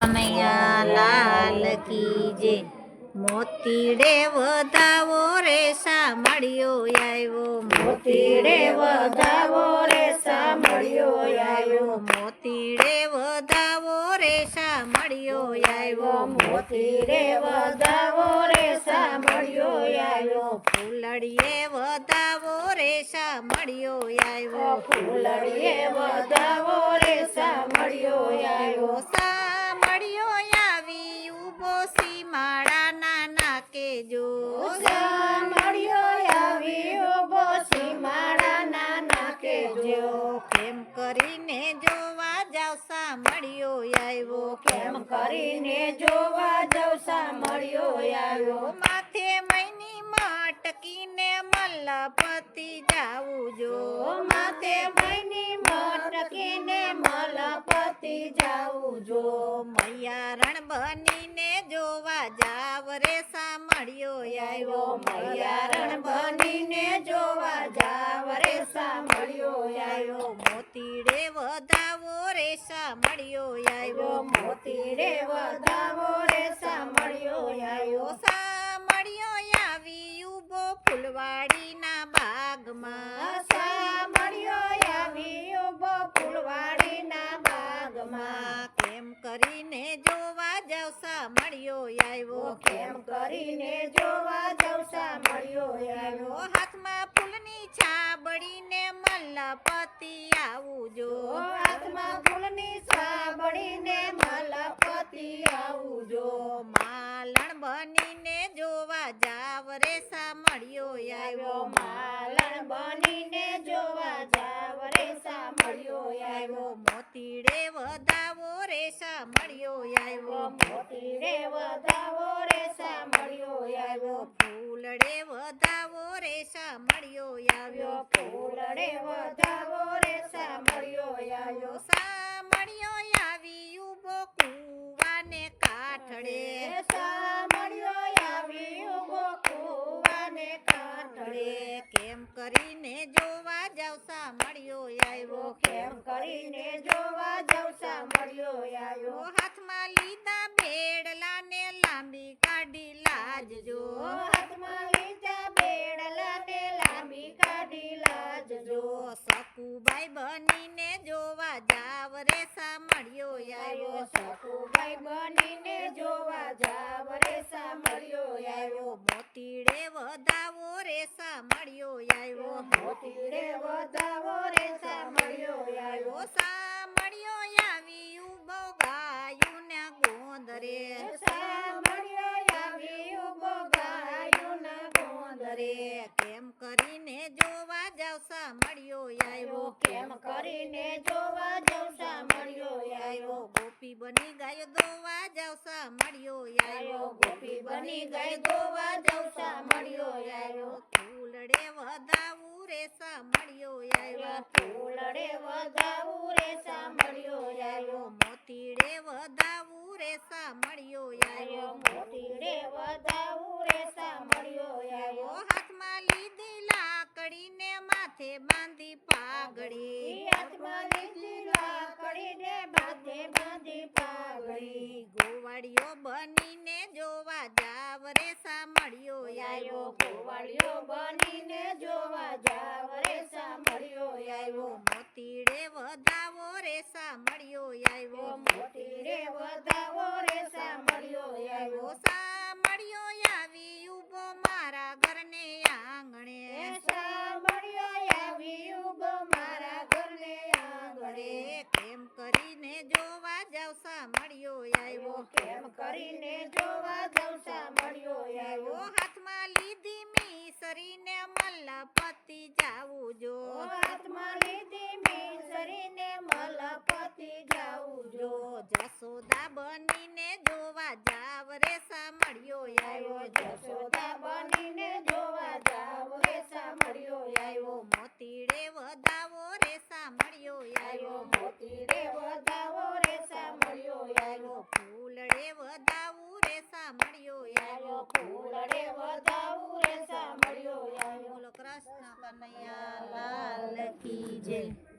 કનૈયા લાલ કી જે મોતીડે વધાવો રે સાંભળ્યો આવ્યો મોતીડે વધાવો રે સાંભળ્યો આવ્યો મોતીડે વધાવો રે સાંભળ્યો આવ્યો મોતીડે વધાવો રે સાંભળ્યો આવ્યો ફૂલડીએ વધાવો રે સાંભળ્યો આવ્યો ફૂલડીએ વધાવો રે સાંભળ્યો આવ્યો કેમ કરીને જોવા જાવ સાંભળ્યો આવ્યો. માથે મૈની માટકીને મલપતિ જાવું જો. માથે મૈની માટકીને મલપતિ જાવું જો. મૈયા રણ બનીને જોવા જાવ રે, સાંભળ્યો આવ્યો. મૈયા રણ બનીને જોવા જાવ રે, સાંભળ્યો આવ્યો. મોતીડે વધાવો રે, સાંભળ્યો આવ્યો. મોતીડે વધાવો રે સાંભળ્યો આવ્યો સાંભળ્યો આવી ઊભો ફૂલવાડીના બાગમાં. સાંભળ્યો આવી ઊભો ફૂલવાડીના બાગમાં. કેમ કરીને જોવા જાવ સાંભળ્યો આવ્યો કેમ કરીને જોવા જાવ સાંભળ્યો આવ્યો હાથમાં ફૂલની છાબડીને મલ્લપતિ આવું જો આવ્યો માલણ બનીને જોવા જાવ રે સાંભળ્યો આવ્યો. મોતીડે વધાવો રે સાંભળ્યો આવ્યો. મોતીડે વધાવો રે સાંભળ્યો આવ્યો. ફૂલડે વધાવો રે સાંભળ્યો આવ્યો. ફૂલડે વધાવો રે સાંભળ્યો આવ્યો. સાંભળ્યો આવી ઊભો કુવાને કાઠડે સાંભળ્યો આવ્યો હાથમાં લીધા બેડલાને લાંબી કાઢી લાજજો. હાથમાં લીધા બેડલાને લાંબી કાઢી લાજજો. સકુબાઈ બનીને જોવા જાવ રે સાંભળ્યો આવ્યો સકુબાઈ બનીને જોવા જાવ રે સાંભળ્યો આવ્યો મોતીડે વધાવો રે સાંભળ્યો આવ્યો મોતીડે વધાવો રે સાંભળ્યો આવ્યો સાંભળ્યો આવ્યો. કેમ કરીને જોવા જાવ સાંભળ્યો આવ્યો. ગોપી બની ગાયો દોવા જાવ સાંભળ્યો આવ્યો. ગોપી બની ગાય દોવા જાવ સાંભળ્યો આવ્યો. ફૂલડે વધાવું રે સાંભળ્યો આવ્યો. ફૂલડે વધાવું રે સાંભળ્યો આવ્યો. મોતીડે વધાવું રે સાંભળ્યો આવ્યો. મોતીડે વધાવું રે સાંભળ્યો આવ્યો હાથમાં લીધી લાકડીને માથે બાંધી પાઘડી હાથમાં લીધી લાકડીને માથે બાંધી પાઘડી ગોવાળિયો બનીને જોવા જાવ રે સાંભળ્યો આવ્યો ગોવાળિયો બનીને જોવા જાવ રે સાંભળ્યો આવ્યો મોતીડે વધાવો રે સાંભળ્યો આવ્યો મોતીડે વધાવો રે સાંભળ્યો આવ્યો સાંભળ્યો આવી ઊભો મારા ઘરને આંગણે સાંભળ્યો આવી ઊભો મારા ઘરને આંગણે કેમ કરીને જોવા જાવ સાંભળ્યો આવ્યો કેમ કરીને જોવા જાવ સાંભળ્યો આવ્યો હાથમાં લીધી મીસરીને મલ્લપતિ જાવું જો. લીધી મીસરીને મલ્લપતિ જાવું જો. જસોદા બનીને જોવા જાવ રે સાંભળ્યો આવ્યો જસોદા બનીને જોવા જાવ રે સાંભળ્યો આવ્યો મોતીડે વધાવો રે સાંભળ્યો આવ્યો મોતીડે વધાવો રે સાંભળ્યો આવ્યો ફૂલડે વધાવું રે સાંભળ્યો આવ્યો ફૂલડે વધાવું રે સાંભળ્યો આવ્યો